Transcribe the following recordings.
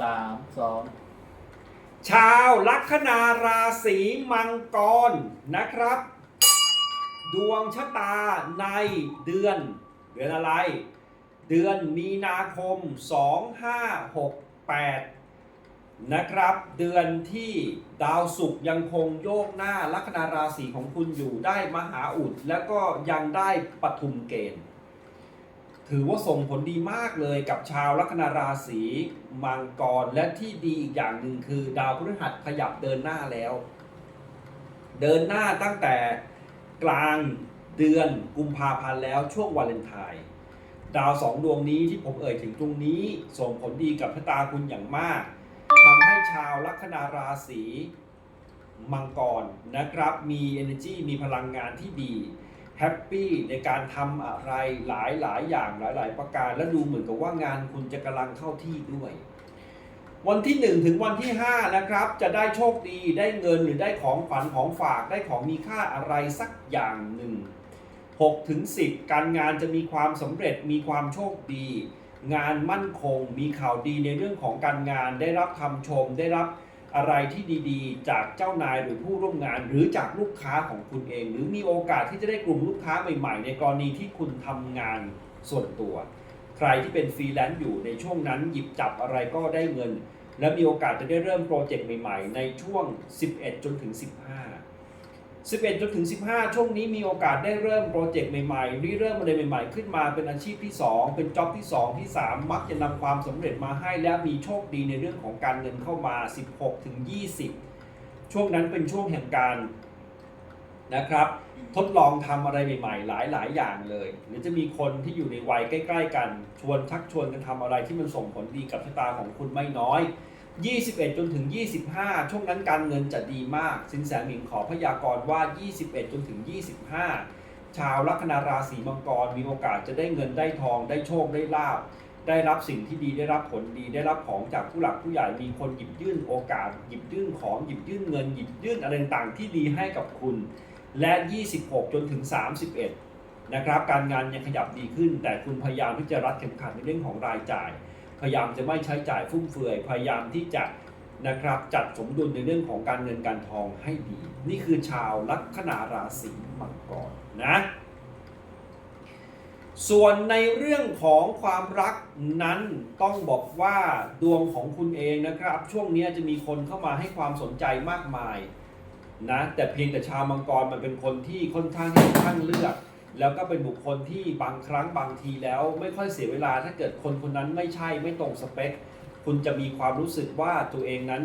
สามสองชาวลัคนาราศีมังกรนะครับ ดวงชะตาในเดือน เดือนอะไร เดือนมีนาคม 2568 นะครับ เดือนที่ดาวศุกร์ยังคงโยกหน้าลัคนาราศีของคุณอยู่ได้มหาอุด แล้วก็ยังได้ปฐุมเกณฑ์ ถือว่าส่งผลดีมากเลยกับชาวลัคนาราศีมังกรและที่ดีอีกอย่างหนึ่งคือดาวพฤหัสขยับเดินหน้าแล้ว เดินหน้าตั้งแต่กลางเดือนกุมภาพันธ์แล้วช่วงวาเลนไทน์ดาวสองดวงนี้ที่ผมเอ่ยถึงตรงนี้ ส่งผลดีกับชะตาคุณอย่างมากทำให้ชาวลัคนาราศีมังกรนะครับ มี energy มีพลังงานที่ดี แฮปปี้ในการทำอะไรหลายหลายอย่างหลายหลายประการ และดูเหมือนกับว่างานคุณจะกำลังเข้าที่ด้วย วันที่ 1 ถึงวันที่ 5 นะครับ จะได้โชคดีได้เงินหรือได้ของขวัญของฝากได้ของมีค่าอะไรสักอย่างหนึ่ง6ถึง10 การงานจะมีความสำเร็จมีความโชคดี งานมั่นคง มีข่าวดีในเรื่องของการงานได้รับคำชมได้รับ อะไรที่ดีๆ จากเจ้านายหรือผู้ร่วมงาน หรือจากลูกค้าของคุณเอง หรือมีโอกาสที่จะได้กลุ่มลูกค้าใหม่ๆ ในกรณีที่คุณทำงานส่วนตัว ใครที่เป็นฟรีแลนซ์อยู่ในช่วงนั้นหยิบจับอะไรก็ได้เงิน และมีโอกาสจะได้เริ่มโปรเจกต์ใหม่ๆ ในช่วง 11 จนถึง 15 11 จนถึง 15 ช่วงนี้มีโอกาสได้เริ่มโปรเจกต์ใหม่ๆริเริ่มอะไรใหม่ๆ ขึ้นมาเป็นอาชีพที่ 2 เป็นจ็อบที่ 2 ที่ 3 มักจะนำความสำเร็จมาให้และมีโชคดีในเรื่องของการเงินเข้ามา 16 ถึง 20 ช่วงนั้นเป็นช่วงแห่งการนะครับ ทดลองทำอะไรใหม่ๆ หลายๆ อย่างเลย หรือจะมีคนที่อยู่ในวัยใกล้ ๆ กัน ชวนชักชวนกันทำอะไรที่มันส่งผลดีกับชะตาของคุณไม่น้อย 21 จนถึง 25 ช่วงนั้นการเงินจะดีมาก สินแสหมิงขอพยากรณ์ว่า 21 จนถึง 25 ชาวลัคนาราศีมังกรมีโอกาสจะได้เงินได้ทอง ได้โชคได้ลาบ ได้รับสิ่งที่ดีได้รับผลดีได้รับของจากผู้หลักผู้ใหญ่มีคนหยิบยื่นโอกาส หยิบยื่นของหยิบยื่นเงินหยิบยื่นอะไรต่างๆที่ดีให้กับคุณ และ 26 จนถึง 31 นะครับ การงานยังขยับดีขึ้น แต่คุณพยายามที่จะรัดเข็มขัดในเรื่องของรายจ่าย พยายามจะไม่ใช้จ่ายฟุ่มเฟือย พยายามที่จะนะครับจัดสมดุลในเรื่องของการเงินการทองให้ดี นี่คือชาวลัคนาราศีมังกรนะ ส่วนในเรื่องของความรักนั้นต้องบอกว่าดวงของคุณเองนะครับ ช่วงนี้จะมีคนเข้ามาให้ความสนใจมากมายนะแต่เพียงแต่ชาวมังกรมันเป็นคนที่ค่อนข้างที่จะช่างเลือก แล้วก็เป็นบุคคลที่บางครั้งบางทีแล้วไม่ค่อยเสียเวลาถ้าเกิดคนคนนั้นไม่ใช่ไม่ตรงสเปค คุณจะมีความรู้สึกว่าตัวเองนั้น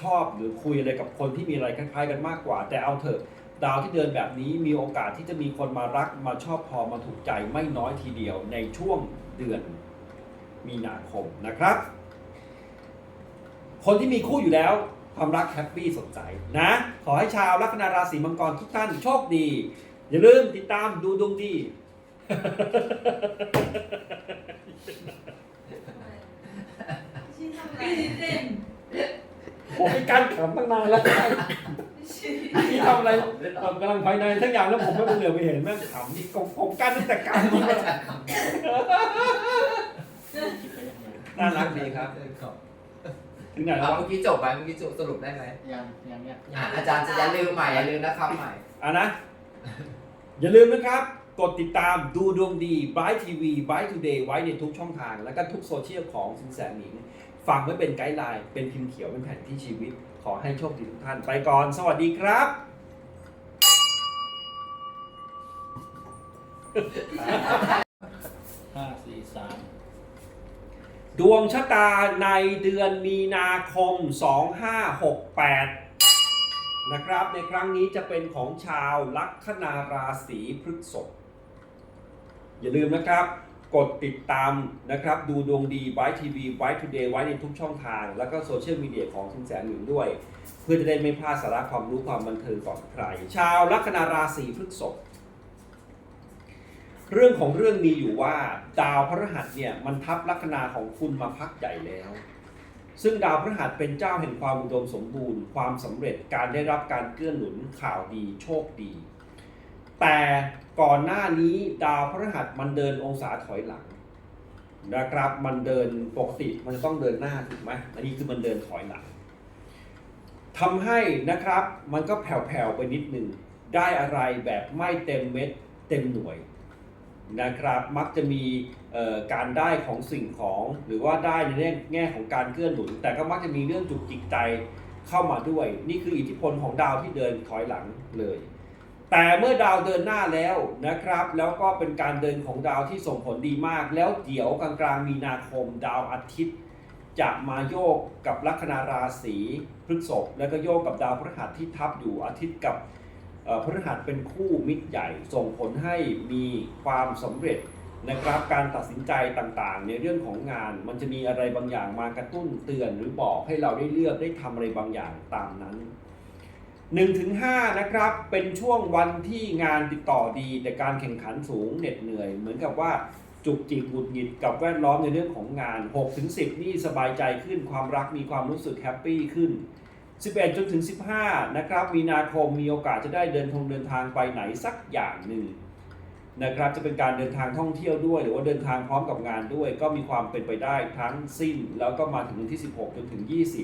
ชอบหรือคุยอะไรกับคนที่มีอะไรคล้ายๆกันมากกว่า แต่เอาเถอะดาวที่เดินแบบนี้มีโอกาสที่จะมีคนมารักมาชอบพอมาถูกใจไม่น้อยทีเดียวในช่วงเดือนมีนาคมนะครับ คนที่มีคู่อยู่แล้วความรักแฮปปี้สดใสนะ ขอให้ชาวลัคนาราศีมังกรทุกท่านโชคดี อย่าลืมติดตามดูดวงดีผมเป็นการขำตั้งนานแล้วที่ทำอะไรผมกำลังภายในทั้งอย่างแล้วผมไม่เหลือไปเห็นแม่งขำนี่ผมผมกันตั้งแต่การนี้มาน่ารักดีครับ ถึงไหนแล้เอาวเมื่อกี้จบไปเมื่อกี้จบสรุปได้ไหมยังยังเนี่ยอะอาจารย์จะอย่าลืมใหม่อย่าลืมนะครับใหม่ อะนะ อย่าลืมนะครับ กดติดตามดูดวงดีบายทีวีบายทูเดย์ไว้ในทุกช่องทาง แล้วก็ทุกโซเชียลของสินแสหมิงฟังไว้เป็นไกด์ไลน์ เป็นพิมพ์เขียวเป็นแผนที่ชีวิต ขอให้โชคดีทุกท่าน ไปก่อน สวัสดีครับ ห้าสี่สามดวงชะตาในเดือนมีนาคม 2568 นะครับ ในครั้งนี้จะเป็นของชาวลัคนาราศีพฤษภอย่าลืมนะครับ กดติดตามนะครับ ดูดวงดีไว้ทีวีไว้ทูเดย์ไว้ในทุกช่องทาง แล้วก็โซเชียลมีเดียของสินแสหนึ่งด้วย เพื่อจะได้ไม่พลาดสาระความรู้ความบันเทิงก่อนใคร ชาวลัคนาราศีพฤษภเรื่องของเรื่องมีอยู่ว่าดาวพฤหัสเนี่ยมันทับลัคนาของคุณมาพักใหญ่แล้ว ซึ่งดาวพฤหัสเป็นเจ้าแห่งความอุดมสมบูรณ์ ความสำเร็จการได้รับการเกื้อหนุนข่าวดีโชคดี แต่ก่อนหน้านี้ดาวพฤหัสมันเดินองศาถอยหลังนะครับมันเดินปกติมันจะต้องเดินหน้าถูกไหมอันนี้คือมันเดินถอยหลังทำให้นะครับมันก็แผ่วๆไปนิดนึงได้อะไรแบบไม่เต็มเม็ดเต็มหน่วย นะครับมักจะมีการได้ของสิ่งของหรือว่าได้ในแง่ของการเกื้อหนุน แต่ก็มักจะมีเรื่องจุกจิกใจเข้ามาด้วย นี่คืออิทธิพลของดาวที่เดินถอยหลังเลย แต่เมื่อดาวเดินหน้าแล้วนะครับ แล้วก็เป็นการเดินของดาวที่ส่งผลดีมาก แล้วเดี๋ยวกลางกลางๆมีนาคม ดาวอาทิตย์ จะมาโยกกับลัคนาราศีพฤษภแล้วก็โยกกับดาวพฤหัสที่ทับอยู่อาทิตย์กับ พฤหัสเป็นคู่มิตรใหญ่ส่งผลให้มีความสำเร็จนะครับการตัดสินใจต่างๆ ในเรื่องของงานมันจะมีอะไรบางอย่างมากระตุ้นเตือนหรือบอกให้เราได้เลือกได้ทำอะไรบางอย่างตามนั้น1-5นะครับเป็นช่วงวันที่งานติดต่อดี แต่การแข่งขันสูงเหน็ดเหนื่อย เหมือนกับว่าจุกจิกหงุดหงิดกับแวดล้อมในเรื่องของงาน 6-10 นี่สบายใจขึ้นความรักมีความรู้สึกแฮปปี้ขึ้น 11 จนถึง 15 นะครับ มีนาคมมีโอกาสจะได้เดินทงเดินทางไปไหนสักอย่างหนึ่งนะครับ จะเป็นการเดินทางท่องเที่ยวด้วย หรือว่าเดินทางพร้อมกับงานด้วย ก็มีความเป็นไปได้ทั้งสิ้น แล้วก็มาถึงวันที่ 16 จนถึง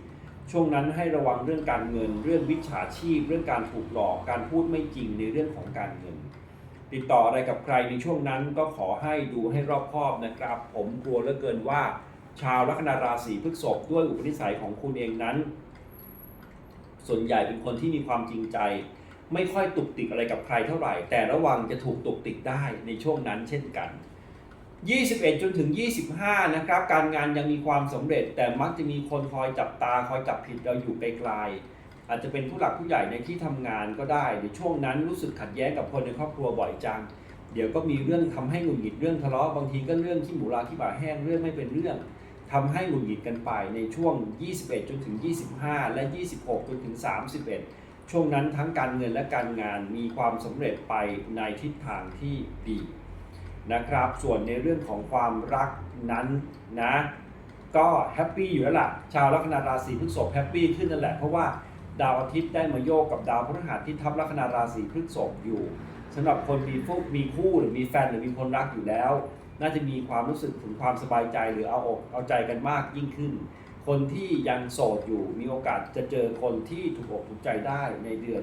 20 ช่วงนั้นให้ระวังเรื่องการเงิน เรื่องวิชาชีพ เรื่องการถูกหลอก การพูดไม่จริงในเรื่องของการเงิน ติดต่ออะไรกับใครในช่วงนั้นก็ขอให้ดูให้รอบคอบนะครับ ผมกลัวเหลือเกินว่า ชาวลัคนาราศีพฤษภด้วยอุปนิสัยของคุณเองนั้น ส่วนใหญ่เป็นคนที่มีความจริงใจ ไม่ค่อยตุกติกอะไรกับใครเท่าไหร่ แต่ระวังจะถูกตุกติกได้ในช่วงนั้นเช่นกัน 21 จนถึง 25 นะครับ การงานยังมีความสำเร็จ แต่มักจะมีคนคอยจับตาคอยจับผิดเราอยู่ไกลๆอาจจะเป็นผู้หลักผู้ใหญ่ในที่ทำงานก็ได้ในช่วงนั้นรู้สึกขัดแย้งกับคนในครอบครัวบ่อยจังเดี๋ยวก็มีเรื่องทำให้หงุดหงิดเรื่องทะเลาะบางทีก็เรื่องที่หมูราที่บ่าแห้งเรื่องไม่เป็นเรื่อง ทำให้หงุดหงิดกันไปในช่วง 21 จนถึง 25 และ 26 จนถึง 31 ช่วงนั้นทั้งการเงินและการงานมีความสำเร็จไปในทิศทางที่ดีนะครับ ส่วนในเรื่องของความรักนั้นนะก็แฮปปี้อยู่แล้วล่ะ ชาวลัคนาราศีพฤษภแฮปปี้ขึ้นนั่นแหละเพราะว่าดาวอาทิตย์ได้มาโยกกับดาวพฤหัสที่ทับลัคนาราศีพฤษภอยู่ สำหรับคนมีพวกมีคู่หรือมีแฟนหรือมีคนรักอยู่แล้ว น่าจะมีความรู้สึกถึงความสบายใจหรือเอาอกเอาใจกันมากยิ่งขึ้น คนที่ยังโสดอยู่มีโอกาสจะเจอคนที่ถูกอกถูกใจได้ในเดือน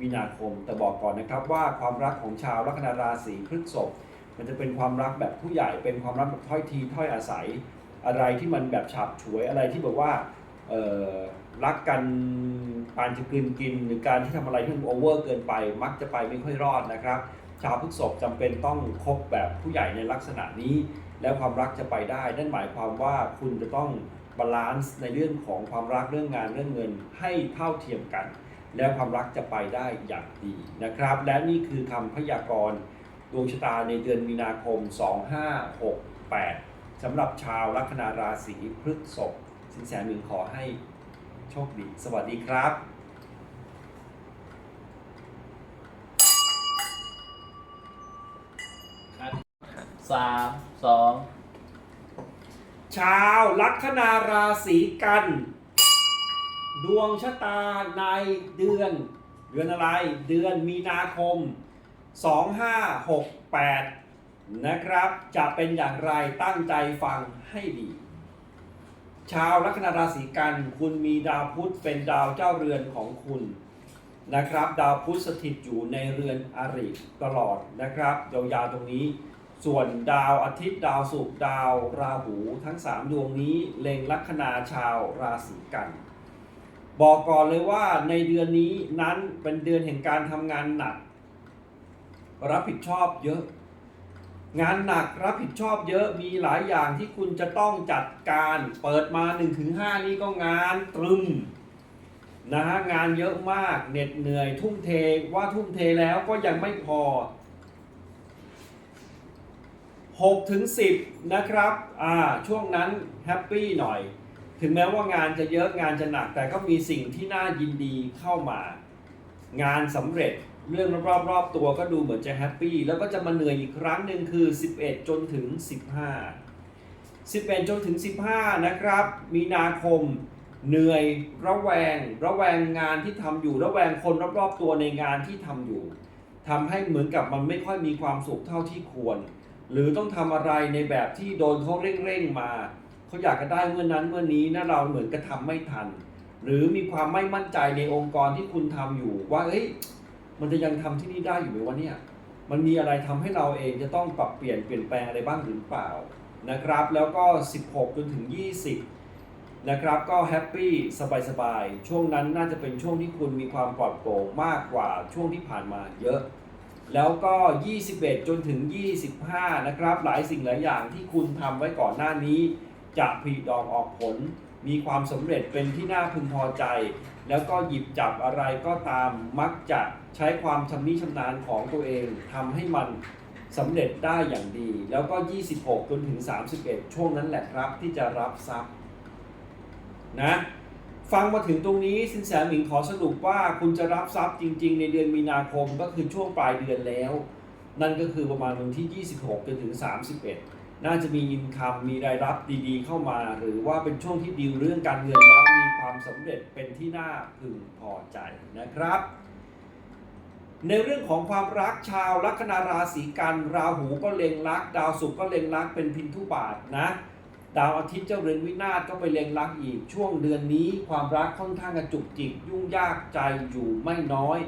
มีนาคม แต่บอกก่อนนะครับว่าความรักของชาวลัคนาราศีพฤษภมันจะเป็นความรักแบบผู้ใหญ่เป็นความรักแบบถ้อยทีถ้อยอาศัย อะไรที่มันแบบฉับฉวยอะไรที่แบบว่าเออ รักกันปานจะกลืนกิน หรือการที่ทำอะไรที่มันโอเวอร์เกินไป มักจะไปไม่ค่อยรอดนะครับ ชาวพฤษภจำเป็นต้องคบแบบผู้ใหญ่ในลักษณะนี้ แล้วความรักจะไปได้ นั่นหมายความว่าคุณจะต้องบาลานซ์ในเรื่องของความรักเรื่องงานเรื่องเงินให้เท่าเทียมกัน แล้วความรักจะไปได้อย่างดีนะครับ และนี่คือคำพยากรณ์ดวงชะตาในเดือนมีนาคม 2568สำหรับชาวลัคนาราศีพฤษภสินแสหนึ่งขอให้ โชคดี สวัสดีครับสามสองชาวลัคนาราศีกัน ดวงชะตาในเดือน เดือนอะไร เดือนมีนาคม 2568 นะครับ จะเป็นอย่างไรตั้งใจฟังให้ดี ชาวลัคนาราศีกันคุณมีดาวพุธเป็นดาวเจ้าเรือนของคุณนะครับ ดาวพุธสถิตอยู่ในเรือนอริตลอดนะครับยาวๆตรงนี้ ส่วนดาวอาทิตย์ดาวศุกร์ดาวราหูทั้ง 3 ดวงนี้เล็งลัคนาชาวราศีกัน บอกก่อนเลยว่าในเดือนนี้นั้นเป็นเดือนแห่งการทำงานหนัก รับผิดชอบเยอะ งานหนักรับผิดชอบเยอะมีหลายอย่างที่คุณจะต้องจัดการเปิดมา 1-5 นี่ก็งานตรึมนะฮะงานเยอะมากเหน็ดเหนื่อยทุ่มเทว่าทุ่มเทแล้วก็ยังไม่พอ6ถึง10 นะครับอ่าช่วงนั้นแฮปปี้หน่อย ถึงแม้ว่างานจะเยอะงานจะหนักแต่ก็มีสิ่งที่น่ายินดีเข้ามา งานสำเร็จ เรื่องรอบๆตัวก็ดูเหมือนจะแฮปปี้แล้วก็จะมาเหนื่อยอีกครั้งหนึ่งคือ 11 จนถึง 15 11 จนถึง 15 นะครับ มีนาคมเหนื่อยระแวง ระแวงงานที่ทำอยู่ ระแวงคนรอบๆตัวในงานที่ทำอยู่ทำให้เหมือนกับมันไม่ค่อยมีความสุขเท่าที่ควร หรือต้องทำอะไรในแบบที่โดนเขาเร่งๆมาเขาอยากจะได้เมื่อนั้นเมื่อนี้นะเราเหมือนกระทำไม่ทัน หรือมีความไม่มั่นใจในองค์กรที่คุณทำอยู่ว่าเอ้ย มันจะยังทำที่นี่ได้อยู่ไหมวะเนี่ย มันมีอะไรทำให้เราเองจะต้องปรับเปลี่ยนเปลี่ยนแปลงอะไรบ้างหรือเปล่านะครับ แล้วก็ 16 จนถึง 20 นะครับ ก็แฮปปี้สบายๆ ช่วงนั้นน่าจะเป็นช่วงที่คุณมีความปลอดโปร่งมากกว่าช่วงที่ผ่านมาเยอะ แล้วก็ 21 จนถึง 25 นะครับ หลายสิ่งหลายอย่างที่คุณทำไว้ก่อนหน้านี้ จะผลิดอกออกผล มีความสำเร็จเป็นที่น่าพึงพอใจ แล้วก็หยิบจับอะไรก็ตามมักจะใช้ความชำนิชำนาญของตัวเองทำให้มันสำเร็จได้อย่างดี แล้วก็ 26 จนถึง 31 ช่วงนั้นแหละครับที่จะรับทรัพย์นะฟังมาถึงตรงนี้สินแสหมิงขอสรุปว่าคุณจะรับทรัพย์จริง ๆ ในเดือนมีนาคมก็คือช่วงปลายเดือนแล้ว นั่นก็คือประมาณวันที่ 26 จนถึง 31 น่าจะมีอินคัมมีรายรับดีๆ เข้ามา หรือว่าเป็นช่วงที่ดีลเรื่องการเงินแล้วมีความสำเร็จเป็นที่น่าพึงพอใจนะครับ ในเรื่องของความรักชาวลัคนาราศีกันราหูก็เล็งรัก ดาวศุกร์ก็เล็งรักเป็นพินทุบาทนะ ดาวอาทิตย์เจ้าเรือนวินาศก็ไปเล็งรักอีกช่วงเดือนนี้ ความรักค่อนข้างกระจุกจิกยุ่งยากใจอยู่ไม่น้อย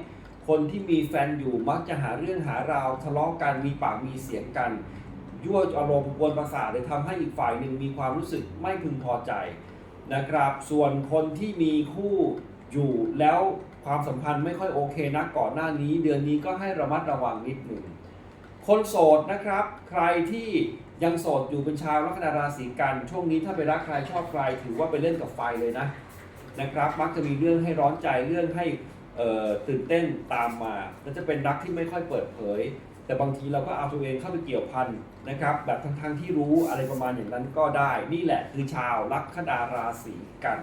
คนที่มีแฟนอยู่มักจะหาเรื่องหาราวทะเลาะกันมีปากมีเสียงกัน ยั่วอารมณ์กวนประสาทเลยทำให้อีกฝ่ายหนึ่งมีความรู้สึกไม่พึงพอใจนะครับ ส่วนคนที่มีคู่อยู่แล้วความสัมพันธ์ไม่ค่อยโอเคนักก่อนหน้านี้ เดือนนี้ก็ให้ระมัดระวังนิดหนึ่งคนโสดนะครับ ใครที่ยังโสดอยู่เป็นชาวลัคนาราศีกันช่วงนี้ถ้าไปรักใครชอบใครถือว่าไปเล่นกับไฟเลยนะนะครับ มักจะมีเรื่องให้ร้อนใจเรื่องให้ตื่นเต้นตามมาและจะเป็นรักที่ไม่ค่อยเปิดเผย แต่บางทีเราก็เอาตัวเองเข้าไปเกี่ยวพันนะครับ แบบทั้งๆที่รู้อะไรประมาณอย่างนั้นก็ได้ นี่แหละคือชาวลัคนาราศีกัน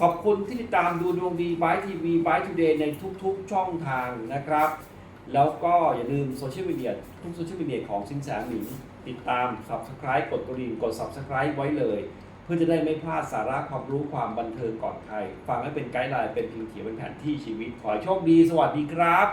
ขอบคุณที่ติดตามดูดวงดีบายทีวีบายทูเดย์ในทุก ๆ ช่องทางนะครับ แล้วก็อย่าลืมโซเชียลมีเดียทุกโซเชียลมีเดียของสินแสหมิงติดตาม Subscribe กดกระดิ่งกด Subscribe ไว้เลย เพื่อจะได้ไม่พลาดสาระความรู้ความบันเทิงก่อนใคร ฟังให้เป็นไกด์ไลน์เป็นพิมพ์เขียวเป็นแผนที่ชีวิต ขอโชคดี สวัสดีครับ